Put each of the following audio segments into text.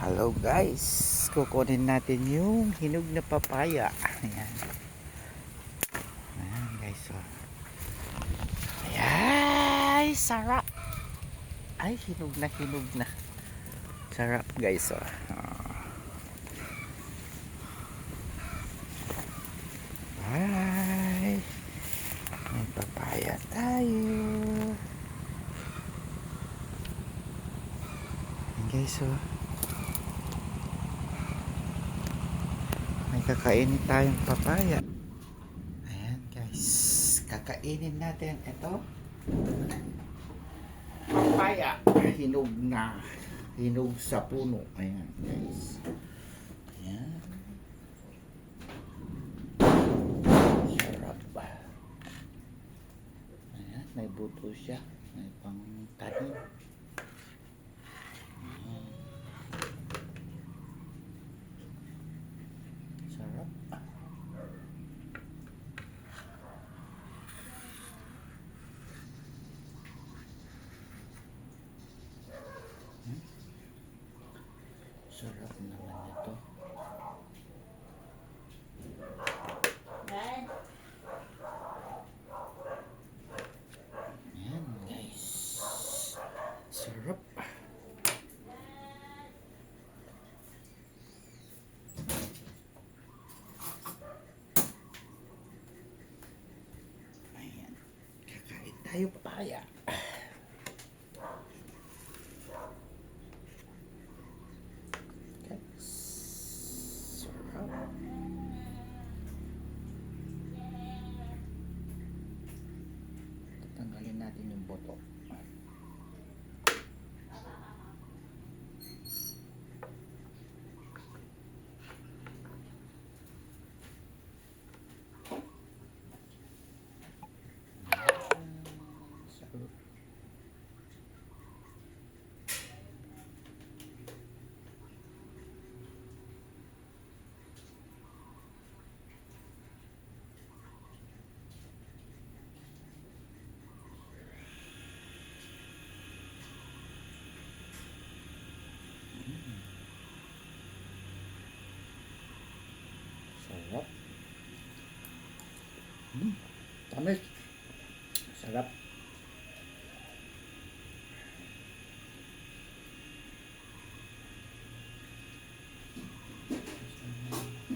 Hello guys, kukunin natin yung hinog na papaya. Ayan. Ayan guys. Oh. Ayan, sarap. Ay, hinog na hinog na. Sarap guys. Oh. Oh. May papaya tayo. Guys. Oh. Kakainin tayong papaya. Ayan guys. Kakainin natin ito. Papaya. Hinog na. Hinog sa puno. Ayan guys. Ayan. Sarap ba? Ayan. May buto siya. May pang tanim. Ayan. Sarap. Hmm? Sarap naman ito. Ayan guys. Sarap. Ayan. Kakain tayo papaya. Tatanggalin natin yung boto. Sarap. Sarap. Hmm. Tamis. Sarap.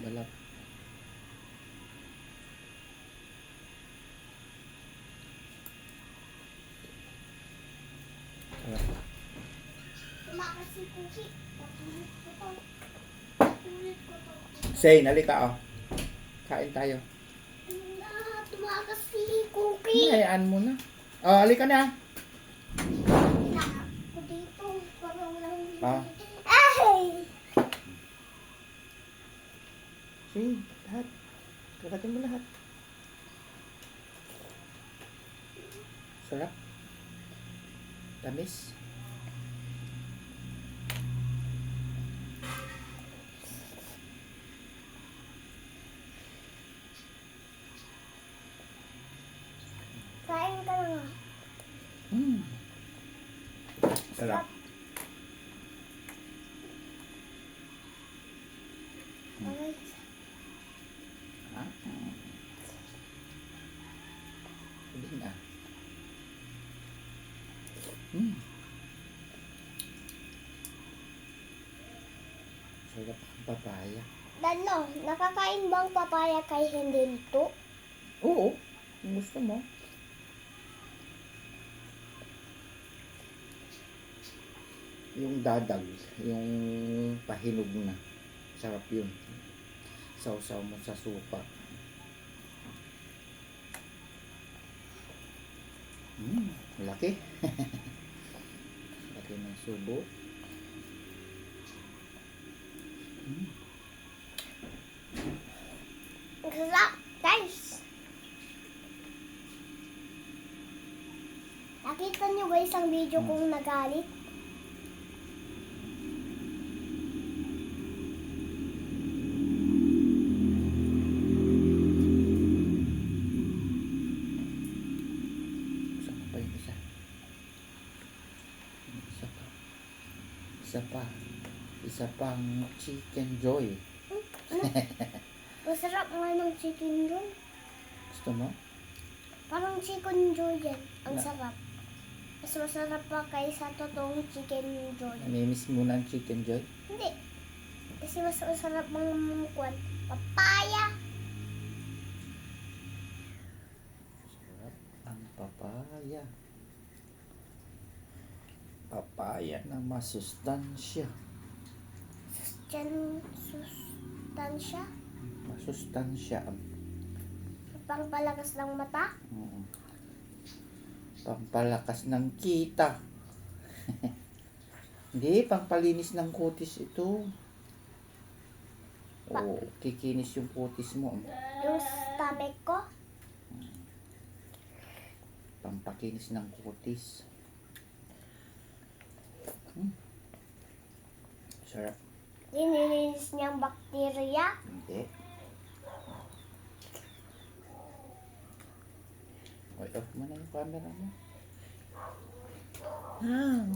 Balat. Sarap. Tumakas si to. Say, nalika oh. Kain tayo. Tumakas si Cookie. Hayaan mo na. Oh, halika na. Ako dito. Parang lang. Ah. Ay! Lahat. Kakatin mo lahat. Sarap. Tamis. Kain ka na nga. Mm. Sarap. Ah. Sabihin na. Mm. Sarap ang papaya. Dano, nakakain bang papaya kay hindi nito? Oo. Gusto mo. Yung dadag, yung pahinog na. Sarap yun. Sausaw mo sa supa. Mm, laki. laki ng subo. Mm. Ang sarap, guys. Nakita niyo ba isang video Hmm. kong nagalit? Isa? Pa. Isa pa. isa pang chicken joy. Masarap nga ng chicken joy. Gusto mo? Parang chicken joy yan. Ang Na- sarap. Mas masarap pa kaysa totoong chicken joy. Namimiss mo na ang chicken joy? Hindi. Kasi mas masarap mga kwan. Papaya. Sarap ang papaya. Papaya na masustansya. Diyan sustansya. Masustansya. Pangpalakas ng mata. Oo. Pampalakas ng kita. Hindi, pampalinis ng kutis ito. Oo, kikinis yung kutis mo. Yung stomach ko. Pampakinis ng kutis. Hmm. Sarap. Dinilinis niyang bakterya. Hindi. Oy, off mo na yung camera mo. Ah,